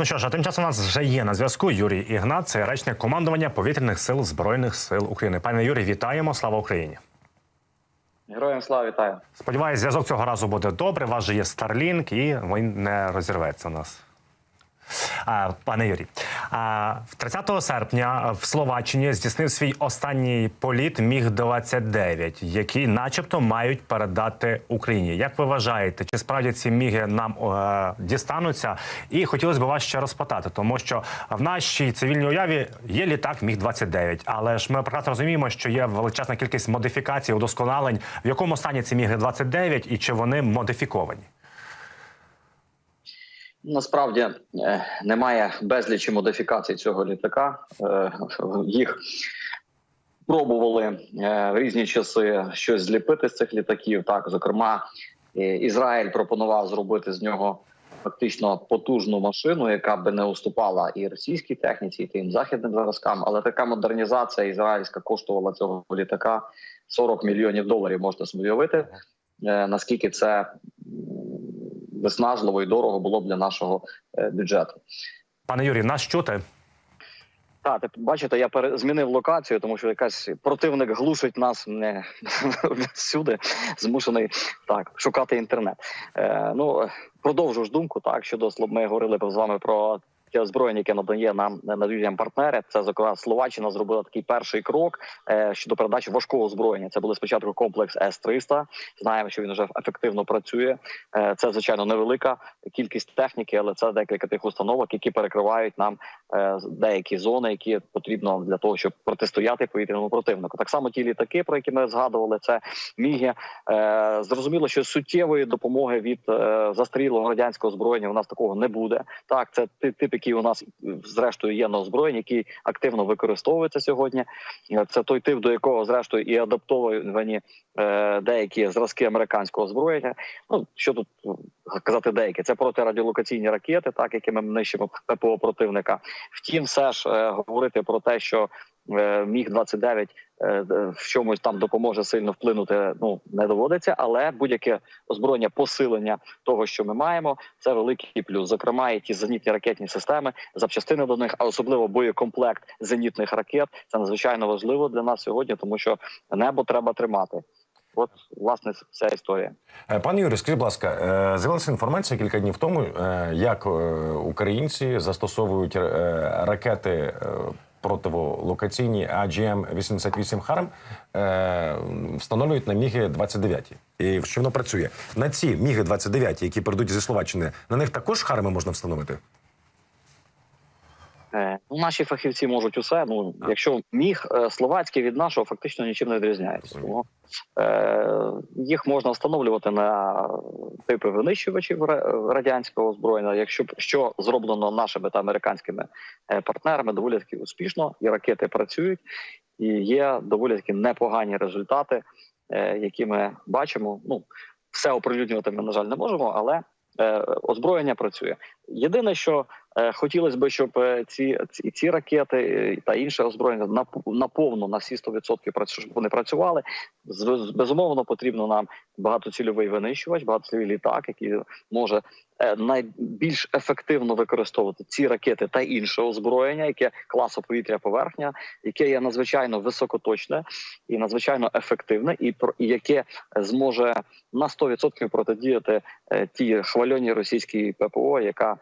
Ну що ж, а тим часом у нас вже є на зв'язку Юрій Ігнат, це речник командування повітряних сил збройних сил України. Пане Юрій, вітаємо! Слава Україні! Героям слава вітаю. Сподіваюсь, зв'язок цього разу буде добре. У вас же є Starlink і він не розірветься у нас. Пане Юрій, а, 30 серпня в Словаччині здійснив свій останній політ Міг 29 який, начебто, мають передати Україні. Як ви вважаєте, чи справді ці міги нам е, дістануться? І хотілося б вас ще розпитати, тому що в нашій цивільній уяві є літак Міг 29 але ж ми прекрасно розуміємо, що є величезна кількість модифікацій, удосконалень. В якому стані ці міги 29 і чи вони модифіковані? Насправді е, немає безлічі модифікацій цього літака. Е, Їх пробували е, в різні часи щось зліпити з цих літаків. Так, зокрема, е, Ізраїль пропонував зробити з нього фактично потужну машину, яка би не уступала і російській техніці, і тим західним зразкам. Але така модернізація ізраїльська коштувала цього літака 40 мільйонів доларів. Можете собі уявити, е, наскільки це виснажливо і дорого було б для нашого е, бюджету. Пане Юрій, нас чути? Так, ти бачите, я пере... змінив локацію, тому що якась противник глушить нас не всюди, змушений так шукати інтернет. Е, ну продовжу ж думку. Так щодо ми говорили з вами про ті озброєння, яке надає нам надають нам партнери. Це зокрема Словаччина зробила такий перший крок е, щодо передачі важкого озброєння. Це були спочатку комплекс С 300 Знаємо, що він вже ефективно працює. Е, це звичайно невелика кількість техніки, але це декілька тих установок, які перекривають нам е, деякі зони, які потрібно для того, щоб протистояти повітряному противнику. Так само ті літаки, про які ми згадували, це міги. Е, зрозуміло, що суттєвої допомоги від е, застарілого радянського озброєння у нас такого не буде. Так, це ти- тип, який у нас зрештою є на озброєнні, який активно використовується сьогодні. Це той тип, до якого зрештою і адаптовані е, деякі зразки американського озброєння. Ну що тут казати деякі, це протирадіолокаційні ракети, так якими ми нищимо ППО противника. Втім, все ж е, говорити про те, що міг 29 е, в чомусь там допоможе сильно вплинути. Ну не доводиться, але будь-яке озброєння посилення того, що ми маємо, це великий плюс. Зокрема, і ті зенітні ракетні системи, запчастини до них, а особливо боєкомплект зенітних ракет. Це надзвичайно важливо для нас сьогодні, тому що небо треба тримати. От власне вся історія. Е, Пане Юрій, скажіть, будь ласка, е, з'явилася інформація кілька днів тому, е, як е, українці застосовують е, ракети противолокаційні AGM-88 Харм, е, встановлюють на Міги 29 І що воно працює? На ці Міги 29 які прийдуть зі Словаччини, на них також харми можна встановити? Е, Ну, наші фахівці можуть усе. Ну, якщо міг е, словацький від нашого фактично нічим не відрізняється. Тому е, їх можна встановлювати на типи винищувачів радянського озброєння. Якщо що зроблено нашими та американськими е, партнерами, доволі таки успішно, і ракети працюють, і є доволі таки непогані результати, е, які ми бачимо. Ну все оприлюднювати ми на жаль не можемо, але е, озброєння працює. Єдине, що хотілося б, щоб е, ці, ці, ці ракети е, та інше озброєння нап- наповну на всі 100% прац- щоб вони працювали. З- Безумовно, потрібно нам багатоцільовий винищувач, багатоцільовий літак, який може е, найбільш ефективно використовувати ці ракети та інше озброєння, яке класу повітря поверхня, яке є надзвичайно високоточне і надзвичайно ефективне, і і яке зможе на 100% протидіяти е, тій хвальоній російській ППО, яка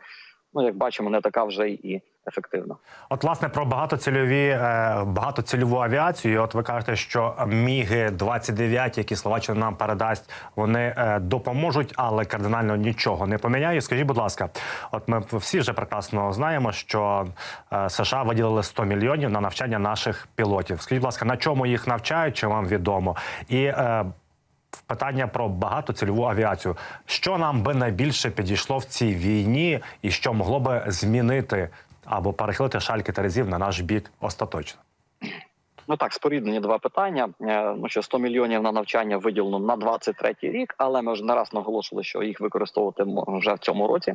ну як бачимо, не така вже і ефективна. От, власне, про багатоцільові е, багатоцільову авіацію. От ви кажете, що міги 29 які Словаччина нам передасть, вони е, допоможуть, але кардинально нічого не поміняють. Скажіть, будь ласка, от ми всі вже прекрасно знаємо, що е, США виділили 100 мільйонів на навчання наших пілотів. Скажіть, будь ласка, на чому їх навчають, чи вам відомо? І питання про багатоцільову авіацію. Що нам би найбільше підійшло в цій війні, і що могло би змінити або перехилити шальки терезів на наш бік остаточно? Ну так, споріднені два питання. Е, Ну що 100 мільйонів на навчання виділено на 23-й рік, але ми вже не раз наголошували, що їх використовувати вже в цьому році,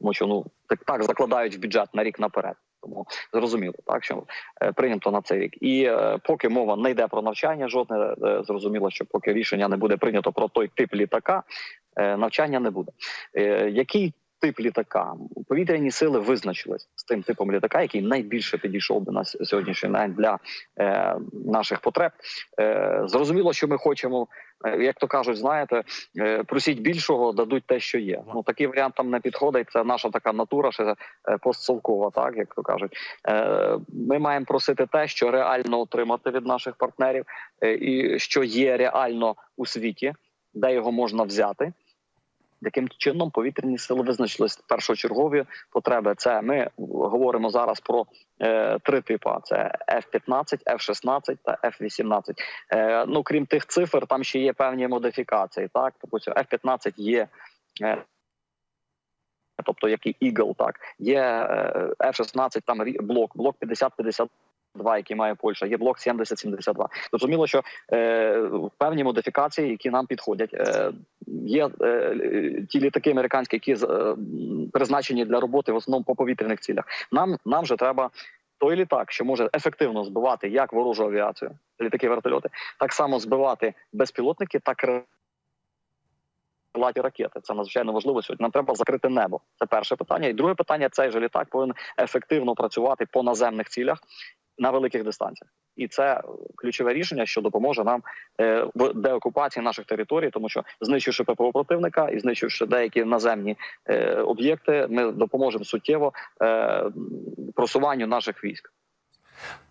тому що ну так, так закладають в бюджет на рік наперед. Тому зрозуміло, так що е, прийнято на цей рік. І е, поки мова не йде про навчання, жодне е, зрозуміло, що поки рішення не буде прийнято про той тип літака, навчання не буде. Який тип літака. Повітряні сили визначились з тим типом літака, який найбільше підійшов би на с- сьогоднішній день для е, наших потреб. Е, зрозуміло, що ми хочемо, е, як то кажуть, знаєте, е, просіть більшого, дадуть те, що є. Ну такий варіант там не підходить. Це наша така натура, ще е, постсовкова, так як то кажуть. Е, ми маємо просити те, що реально отримати від наших партнерів, е, і що є реально у світі, де його можна взяти яким чином повітряні сили визначились першочергові потреби. Це ми говоримо зараз про е, три типи: це F-15, F-16 та F-18. Е, Ну крім тих цифр, там ще є певні модифікації. Так, тобто F-15 є. Е, Тобто, як і Eagle, так є е, F-16, там блок, блок 50-50. Два, які має Польща, є блок 70-72. Зрозуміло, що е, певні модифікації, які нам підходять, е, є е, ті літаки американські, які е, призначені для роботи в основному по повітряних цілях. Нам нам же треба той літак, що може ефективно збивати як ворожу авіацію, літаки вертольоти, так само збивати безпілотники, так крилаті ракети. Це надзвичайно важливо сьогодні. Нам треба закрити небо. Це перше питання. І друге питання: цей же літак повинен ефективно працювати по наземних цілях на великих дистанціях. І це ключове рішення, що допоможе нам е, в деокупації наших територій, тому що знищивши ППО противника і знищивши деякі наземні е, об'єкти, ми допоможемо суттєво е, просуванню наших військ.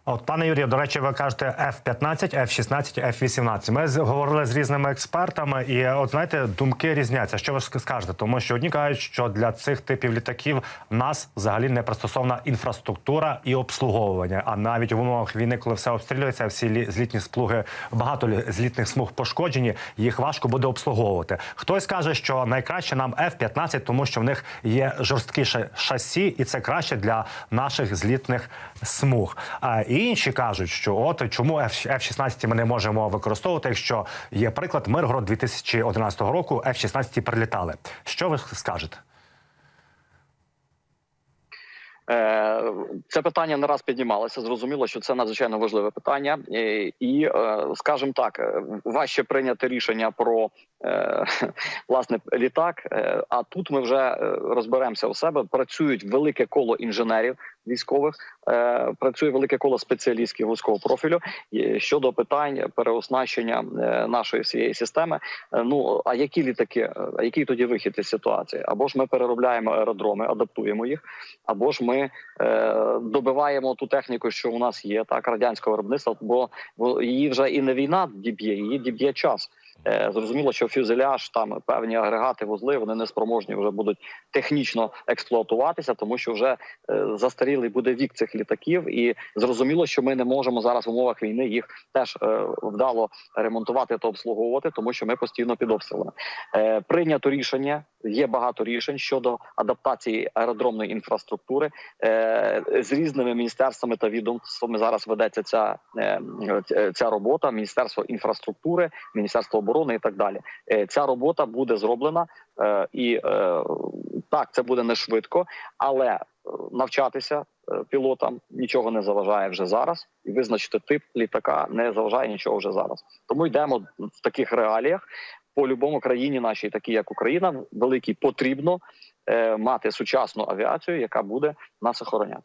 От, пане Юрію, до речі, ви кажете F-15, F-16, F-18. Ми говорили з різними експертами, і от знаєте, думки різняться. Що ви скажете? Тому що одні кажуть, що для цих типів літаків в нас взагалі не пристосована інфраструктура і обслуговування. А навіть в умовах війни, коли все обстрілюється, всі лі- злітні сплуги, багато лі- злітних смуг пошкоджені, їх важко буде обслуговувати. Хтось каже, що найкраще нам F-15, тому що в них є жорсткіше шасі, і це краще для наших злітних смуг. А інші кажуть, що от чому F- F-16 ми не можемо використовувати, якщо є приклад Миргород 2011 року, F-16 прилітали. Що ви скажете? Е, Це питання не раз піднімалося. Зрозуміло, що це надзвичайно важливе питання, і е, скажімо так, е, важче прийняти рішення про власне літак. А тут ми вже розберемося у себе. Працюють велике коло інженерів військових, е, працює велике коло спеціалістів вузького профілю щодо питань переоснащення е, нашої всієї системи. Е, Ну а які літаки, а який тоді вихід із ситуації? Або ж ми переробляємо аеродроми, адаптуємо їх, або ж ми добиваємо ту техніку, що у нас є, так радянського виробництва, бо її вже і не війна діб'є, її діб'є час. Е, зрозуміло, що фюзеляж, там певні агрегати, вузли, вони не спроможні вже будуть технічно експлуатуватися, тому що вже е, застарілий буде вік цих літаків, і зрозуміло, що ми не можемо зараз в умовах війни їх теж е, вдало ремонтувати та обслуговувати, тому що ми постійно під обстрілами. Прийнято рішення. Є багато рішень щодо адаптації аеродромної інфраструктури е, з різними міністерствами та відомствами. Зараз ведеться ця, е, ця робота. Міністерство інфраструктури, міністерство оборони і так далі. Е, ця робота буде зроблена, е, і е, так це буде не швидко, але е, навчатися е, пілотам нічого не заважає вже зараз, і визначити тип літака не заважає нічого вже зараз. Тому йдемо в таких реаліях. По любому країні нашій, такій як Україна, великій потрібно е, мати сучасну авіацію, яка буде нас охороняти.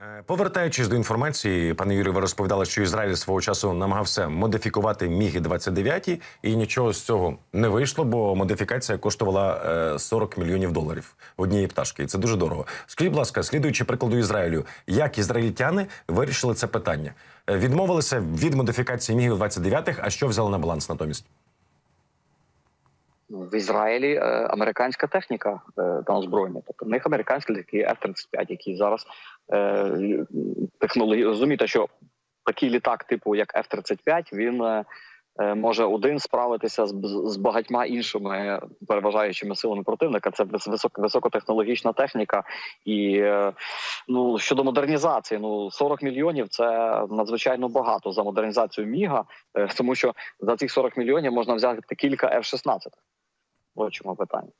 Е, Повертаючись до інформації, пане Юрію, ви розповідали, що Ізраїль свого часу намагався модифікувати міги 29 і нічого з цього не вийшло, бо модифікація коштувала е, 40 мільйонів доларів однієї пташки. І це дуже дорого. Скажіть, будь ласка, слідуючи прикладу Ізраїлю, як ізраїльтяни вирішили це питання? Е, Відмовилися від модифікації мігів 29 а що взяли на баланс натомість? В Ізраїлі е, американська техніка е, там озброєння. Тобто в них американські літаки F-35, які зараз е, технології розумієте, що такий літак, типу як F-35, він може один справитися з, з багатьма іншими переважаючими силами противника. Це висок, високотехнологічна техніка. І ну щодо модернізації, ну 40 мільйонів це надзвичайно багато за модернізацію Міга, тому що за цих 40 мільйонів можна взяти кілька F-16. В чому питання.